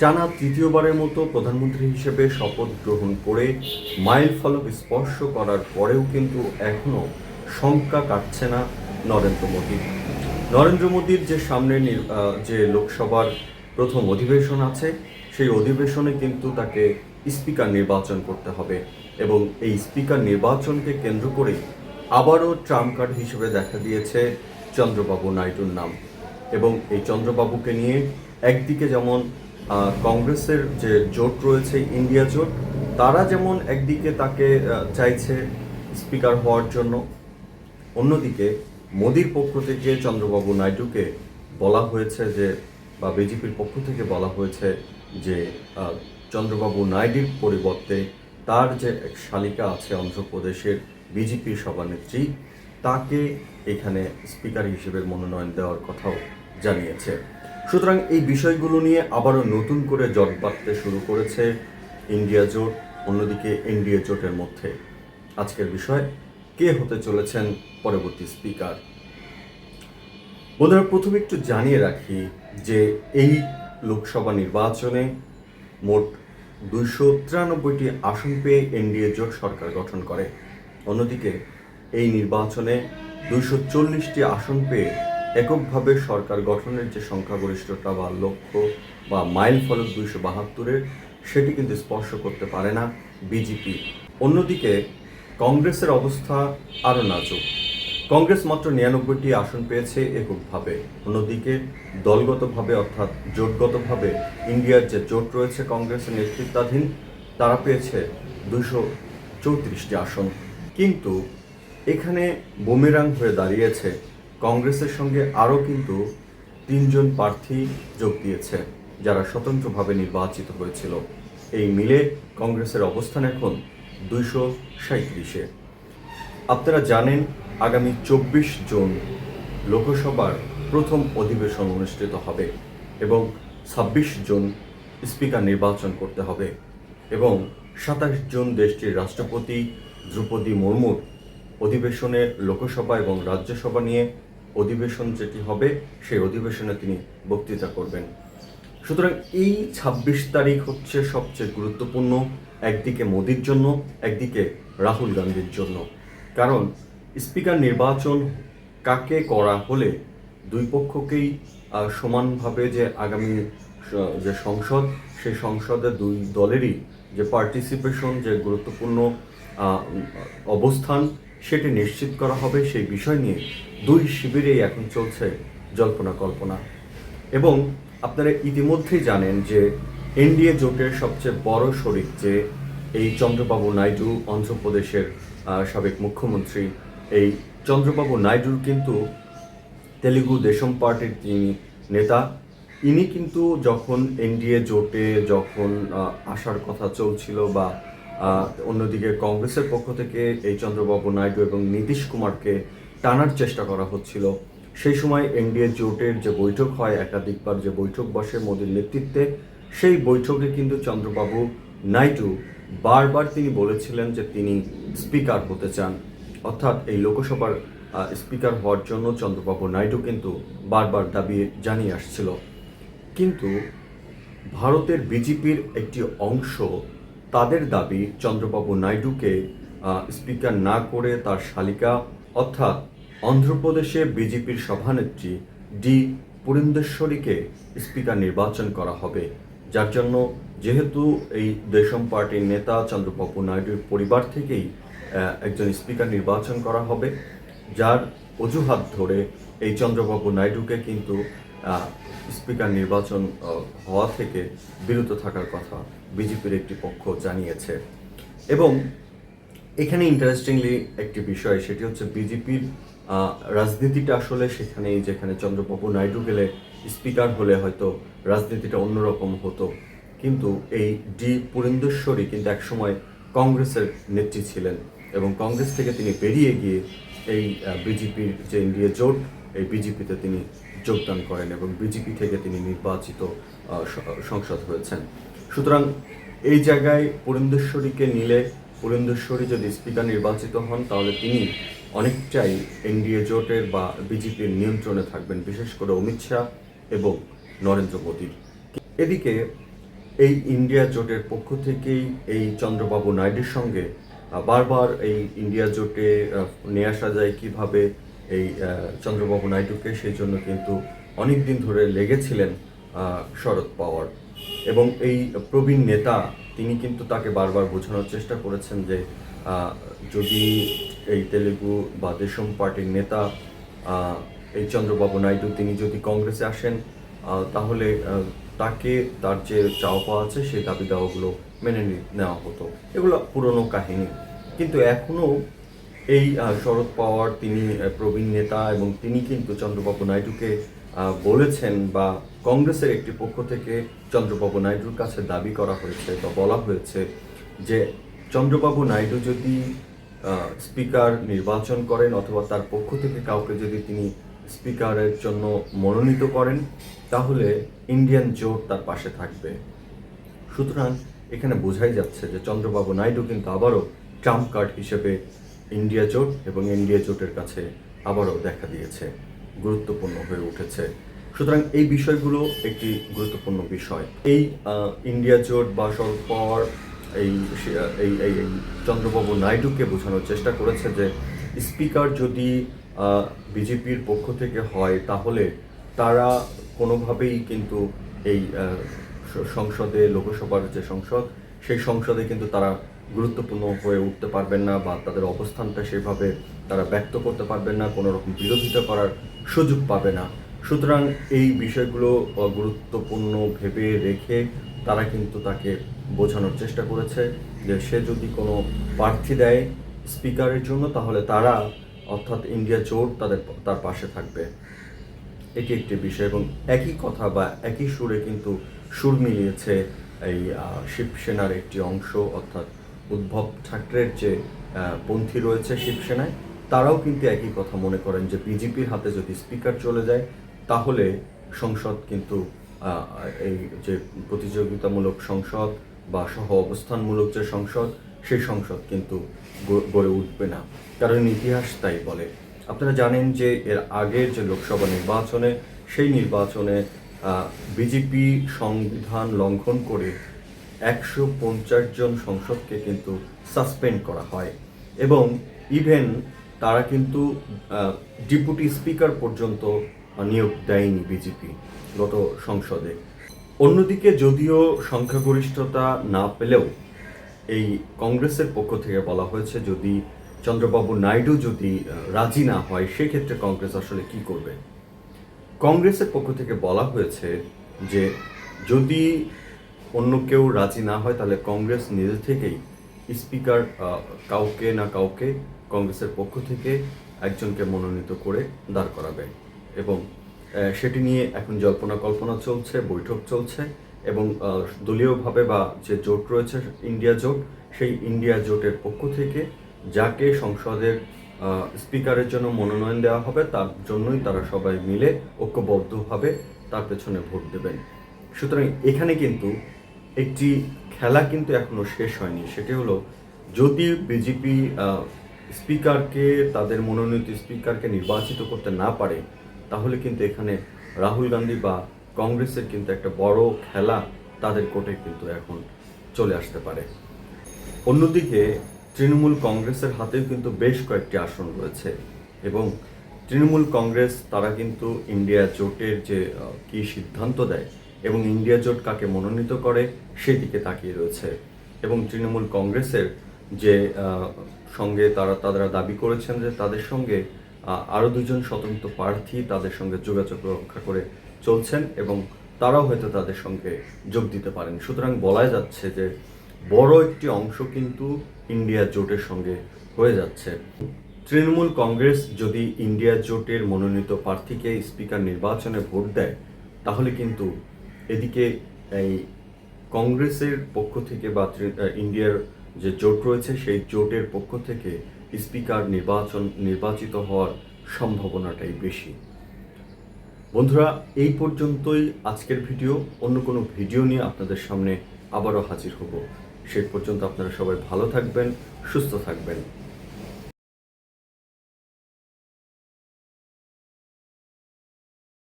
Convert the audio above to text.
টানা তৃতীয়বারের মতো প্রধানমন্ত্রী হিসেবে শপথ গ্রহণ করে মাইল ফলক স্পর্শ করার পরেও কিন্তু এখনও শঙ্কা কাটছে না নরেন্দ্র মোদী। নরেন্দ্র মোদীর যে সামনে যে লোকসভার প্রথম অধিবেশন আছে, সেই অধিবেশনে কিন্তু তাকে স্পিকার নির্বাচন করতে হবে এবং এই স্পিকার নির্বাচনকে কেন্দ্র করে আবারও ট্রাম্প কার্ড হিসেবে দেখা দিয়েছে চন্দ্রবাবু নাইডুর নাম। এবং এই চন্দ্রবাবুকে নিয়ে একদিকে যেমন কংগ্রেসের যে জোট রয়েছে, ইন্ডিয়া জোট, তারা যেমন একদিকে তাকে চাইছে স্পিকার হওয়ার জন্য, অন্যদিকে মোদির পক্ষ থেকে চন্দ্রবাবু নাইডুকে বলা হয়েছে যে, বা বিজেপির পক্ষ থেকে বলা হয়েছে যে চন্দ্রবাবু নাইডুর পরিবর্তে তার যে এক শালিকা আছে অন্ধ্রপ্রদেশের বিজেপির সভানেত্রী, তাকে এখানে স্পিকার হিসেবে মনোনয়ন দেওয়ার কথাও জানিয়েছে। সুতরাং এই বিষয়গুলো নিয়ে আবারও নতুন করে জট বাঁধতে শুরু করেছে ইন্ডিয়া জোট, অন্যদিকে এনডিএ জোটের মধ্যে। আজকের বিষয়, কে হতে চলেছেন পরবর্তী স্পিকার? বন্ধুরা, প্রথমে একটু জানিয়ে রাখি যে এই লোকসভা নির্বাচনে মোট দুইশো তিরানব্বইটি আসন পেয়ে এনডিএ জোট সরকার গঠন করে। অন্যদিকে এই নির্বাচনে দুইশো চল্লিশটি আসন পেয়ে এককভাবে সরকার গঠনের যে সংখ্যাগরিষ্ঠতা বা লক্ষ্য বা মাইল ফলক দুইশো বাহাত্তরের, সেটি কিন্তু স্পর্শ করতে পারে না বিজেপি। অন্যদিকে, কংগ্রেসের অবস্থা আরও নাজুক। কংগ্রেস মাত্র নিরানব্বইটি আসন পেয়েছে এককভাবে। অন্যদিকে, দলগতভাবে অর্থাৎ জোটগতভাবে ইন্ডিয়ার যে জোট রয়েছে কংগ্রেসের নেতৃত্বাধীন, তারা পেয়েছে দুশো চৌত্রিশটি আসন। কিন্তু, এখানে বুমেরাং হয়ে দাঁড়িয়েছে কংগ্রেসের সঙ্গে আরও কিন্তু তিনজন প্রার্থী যোগ দিয়েছে, যারা স্বতন্ত্রভাবে নির্বাচিত হয়েছিল। এই মিলে কংগ্রেসের অবস্থান এখন দুইশো সাঁত্রিশে আপনারা জানেন, আগামী চব্বিশ জুন লোকসভার প্রথম অধিবেশন অনুষ্ঠিত হবে এবং ছাব্বিশ জুন স্পিকার নির্বাচন করতে হবে এবং সাতাশ জুন দেশটির রাষ্ট্রপতি দ্রৌপদী মুর্মুর অধিবেশনে লোকসভা এবং রাজ্যসভা নিয়ে অধিবেশন যেটি হবে, সেই অধিবেশনে তিনি বক্তৃতা করবেন। সুতরাং এই ছাব্বিশ তারিখ হচ্ছে সবচেয়ে গুরুত্বপূর্ণ, একদিকে মোদির জন্য, একদিকে রাহুল গান্ধীর জন্য। কারণ স্পিকার নির্বাচন কাকে করা হলে দুই পক্ষকেই সমানভাবে যে আগামী যে সংসদ, সেই সংসদে দুই দলেরই যে পার্টিসিপেশন যে গুরুত্বপূর্ণ অবস্থান সেটি নিশ্চিত করা হবে সেই বিষয় নিয়ে দুই শিবিরেই এখন চলছে জল্পনা কল্পনা। এবং আপনারা ইতিমধ্যেই জানেন যে এনডিএ জোটের সবচেয়ে বড় শরিক যে এই চন্দ্রবাবু নাইডু অন্ধ্রপ্রদেশের সাবেক মুখ্যমন্ত্রী, এই চন্দ্রবাবু নাইডুর কিন্তু তেলেগু দেশম পার্টির তিনি নেতা। ইনি কিন্তু যখন এনডিএ জোটে যখন আসার কথা চলছিল বা অন্যদিকে কংগ্রেসের পক্ষ থেকে এই চন্দ্রবাবু নাইডু এবং নীতিশ কুমারকে টানার চেষ্টা করা হচ্ছিল। সেই সময় এনডিএ জোটের যে বৈঠক হয় একাধিকবার যে বৈঠক বসে মোদীর নেতৃত্বে, সেই বৈঠকে কিন্তু চন্দ্রবাবু নাইডু বারবার তিনি বলেছিলেন যে তিনি স্পিকার হতে চান। অর্থাৎ এই লোকসভার স্পিকার হওয়ার জন্য চন্দ্রবাবু নাইডু কিন্তু বারবার দাবি জানিয়ে আসছিল। কিন্তু ভারতের বিজেপির একটি অংশ তাদের দাবি চন্দ্রবাবু নাইডুকে স্পিকার না করে তার শালিকা, অর্থাৎ অন্ধ্রপ্রদেশে বিজেপির সভানেত্রী ডি পুরেন্দেশ্বরীকে স্পিকার নির্বাচন করা হবে। যার জন্য যেহেতু এই দেশম পার্টির নেতা চন্দ্রবাবু নাইডুর পরিবার থেকেই একজন স্পিকার নির্বাচন করা হবে, যার অজুহাত ধরে এই চন্দ্রবাবু নাইডুকে কিন্তু স্পিকার নির্বাচন হওয়া থেকে বিরত থাকার কথা বিজেপির একটি পক্ষ জানিয়েছে। এবং এখানে ইন্টারেস্টিংলি একটি বিষয়, সেটি হচ্ছে বিজেপির রাজনীতিটা আসলে সেখানেই যেখানে চন্দ্রবাবু নাইডু গেলে স্পিকার হলে হয়তো রাজনীতিটা অন্যরকম হতো। কিন্তু এই ডি পুরেন্দেশ্বরী কিন্তু একসময় কংগ্রেসের নেত্রী ছিলেন এবং কংগ্রেস থেকে তিনি বেরিয়ে গিয়ে এই বিজেপির যে ইন্ডিয়া জোট এই বিজেপিতে তিনি যোগদান করেন এবং বিজেপি থেকে তিনি নির্বাচিত সংসদ হয়েছেন। সুতরাং এই জায়গায় পুরেন্দেশ্বরীকে নিলে, পুরেন্দেশ্বরী যদি স্পিকার নির্বাচিত হন, তাহলে তিনি অনেকটাই এনডিএ জোটের বা বিজেপির নিয়ন্ত্রণে থাকবেন, বিশেষ করে অমিত শাহ এবং নরেন্দ্র মোদী এদিকে এই ইন্ডিয়া জোটের পক্ষ থেকেই এই চন্দ্রবাবু নাইডুর সঙ্গে বারবার এই ইন্ডিয়া জোটে নিয়ে আসা যায় কীভাবে এই চন্দ্রবাবু নাইডুকে, সেই জন্য কিন্তু অনেক দিন ধরে লেগেছিলেন শরদ পাওয়ার। এবং এই প্রবীণ নেতা, তিনি কিন্তু তাকে বারবার বোঝানোর চেষ্টা করেছেন যে যদি এই তেলেগু বা দেশম পার্টির নেতা এই চন্দ্রবাবু নাইডু, তিনি যদি কংগ্রেসে আসেন তাহলে তাকে তার যে চাওয়া পাওয়া আছে, সেই দাবি দাওয়াগুলো মেনে নেওয়া হতো। এগুলো পুরনো কাহিনী। কিন্তু এখনও এই শরদ পাওয়ার তিনি প্রবীণ নেতা এবং তিনি কিন্তু চন্দ্রবাবু নাইডুকে বলেছেন বা কংগ্রেসের একটি পক্ষ থেকে চন্দ্রবাবু নাইডুর কাছে দাবি করা হয়েছে বা বলা হয়েছে যে চন্দ্রবাবু নাইডু যদি স্পিকার নির্বাচন করেন অথবা তার পক্ষ থেকে কাউকে যদি তিনি স্পিকারের জন্য মনোনীত করেন, তাহলে ইন্ডিয়ান জোট তার পাশে থাকবে। সুতরাং এখানে বোঝাই যাচ্ছে যে চন্দ্রবাবু নাইডু কিন্তু আবারও ট্রাম্প কার্ড হিসেবে ইন্ডিয়া জোট এবং ইন্ডিয়া জোটের কাছে আবারও দেখা দিয়েছে, গুরুত্বপূর্ণ হয়ে উঠেছে। সুতরাং এই বিষয়গুলো একটি গুরুত্বপূর্ণ বিষয়। এই ইন্ডিয়া জোট বা পাওয়ার এই এই এই চন্দ্রবাবু নাইডুকে বোঝানোর চেষ্টা করেছে যে, স্পিকার যদি বিজেপির পক্ষ থেকে হয়, তাহলে তারা কোনোভাবেই কিন্তু এই সংসদে, লোকসভার যে সংসদ, সেই সংসদে কিন্তু তারা গুরুত্বপূর্ণ হয়ে উঠতে পারবেন না বা তাদের অবস্থানটা সেভাবে তারা ব্যক্ত করতে পারবেন না, কোনো রকম বিরোধিতা করার সুযোগ পাবে না। সুতরাং এই বিষয়গুলো গুরুত্বপূর্ণ ভেবে রেখে তারা কিন্তু তাকে বোঝানোর চেষ্টা করেছে যে সে যদি কোনো প্রার্থী দেয় স্পিকারের জন্য, তাহলে তারা অর্থাৎ ইন্ডিয়া জোট তাদের, তার পাশে থাকবে। এটি একটি বিষয় এবং একই কথা বা একই সুরে কিন্তু সুর মিলিয়েছে এই শিবসেনার একটি অংশ, অর্থাৎ উদ্ভব ঠাকরের যে পন্থী রয়েছে শিবসেনায়, তারাও কিন্তু একই কথা মনে করেন যে বিজেপির হাতে যদি স্পিকার চলে যায়, তাহলে সংসদ কিন্তু এই যে প্রতিযোগিতামূলক সংসদ বা সহ অবস্থানমূলক যে সংসদ, সেই সংসদ কিন্তু গড়ে উঠবে না। কারণ ইতিহাস তাই বলে। আপনারা জানেন যে এর আগের যে লোকসভা নির্বাচনে, সেই নির্বাচনে বিজেপি সংবিধান লঙ্ঘন করে একশো পঞ্চাশ জন সংসদকে কিন্তু সাসপেন্ড করা হয়। এবং ইভেন তারা কিন্তু ডেপুটি স্পিকার পর্যন্ত নিয়োগ দেয়নি বিজেপি গত সংসদে। অন্যদিকে যদিও সংখ্যাগরিষ্ঠতা না পেলেও এই কংগ্রেসের পক্ষ থেকে বলা হয়েছে, যদি চন্দ্রবাবু নাইডু যদি রাজি না হয়, সেক্ষেত্রে কংগ্রেস আসলে কি করবে? কংগ্রেসের পক্ষ থেকে বলা হয়েছে যে, যদি অন্য কেউ রাজি না হয়, তাহলে কংগ্রেস নিজে থেকেই স্পিকার কাউকে না কাউকে কংগ্রেসের পক্ষ থেকে একজনকে মনোনীত করে দাঁড় করাবে। এবং সেটি নিয়ে এখন জল্পনা কল্পনা চলছে, বৈঠক চলছে এবং দলীয়ভাবে বা যে জোট রয়েছে, ইন্ডিয়া জোট, সেই ইন্ডিয়া জোটের পক্ষ থেকে যাকে সংসদের স্পিকারের জন্য মনোনয়ন দেওয়া হবে, তার জন্যই তারা সবাই মিলে ঐক্যবদ্ধভাবে তার পেছনে ভোট দেবেন। সুতরাং এখানে কিন্তু একটি খেলা কিন্তু এখনও শেষ হয়নি। সেটি হলো যদি বিজেপি স্পিকারকে, তাদের মনোনীত স্পিকারকে নির্বাচিত করতে না পারে, তাহলে কিন্তু এখানে রাহুল গান্ধী বা কংগ্রেসের কিন্তু একটা বড় খেলা তাদের কোর্টে কিন্তু এখন চলে আসতে পারে। অন্যদিকে তৃণমূল কংগ্রেসের হাতেও কিন্তু বেশ কয়েকটি আসন রয়েছে এবং তৃণমূল কংগ্রেস, তারা কিন্তু ইন্ডিয়া জোটের যে কি সিদ্ধান্ত দেয় এবং ইন্ডিয়া জোট কাকে মনোনীত করে সেদিকে তাকিয়ে রয়েছে। এবং তৃণমূল কংগ্রেসের যে সঙ্গে তারা তারা দাবি করেছেন যে তাদের সঙ্গে আরও দুজন স্বতন্ত্র প্রার্থী তাদের সঙ্গে যোগাযোগ রক্ষা করে চলছেন এবং তারাও হয়তো তাদের সঙ্গে যোগ দিতে পারেন। সুতরাং বলা যাচ্ছে যে, বড় একটি অংশ কিন্তু ইন্ডিয়া জোটের সঙ্গে হয়ে যাচ্ছে। তৃণমূল কংগ্রেস যদি ইন্ডিয়া জোটের মনোনীত প্রার্থীকে স্পিকার নির্বাচনে ভোট দেয়, তাহলে কিন্তু এদিকে এই কংগ্রেসের পক্ষ থেকে বা ইন্ডিয়ার যে জোট রয়েছে, সেই জোটের পক্ষ থেকে স্পিকার নির্বাচন, নির্বাচিত হওয়ার সম্ভাবনাটাই বেশি। বন্ধুরা, এই পর্যন্তই আজকের ভিডিও। অন্য কোনো ভিডিও নিয়ে আপনাদের সামনে আবারও হাজির হব। সেই পর্যন্ত আপনারা সবাই ভালো থাকবেন, সুস্থ থাকবেন।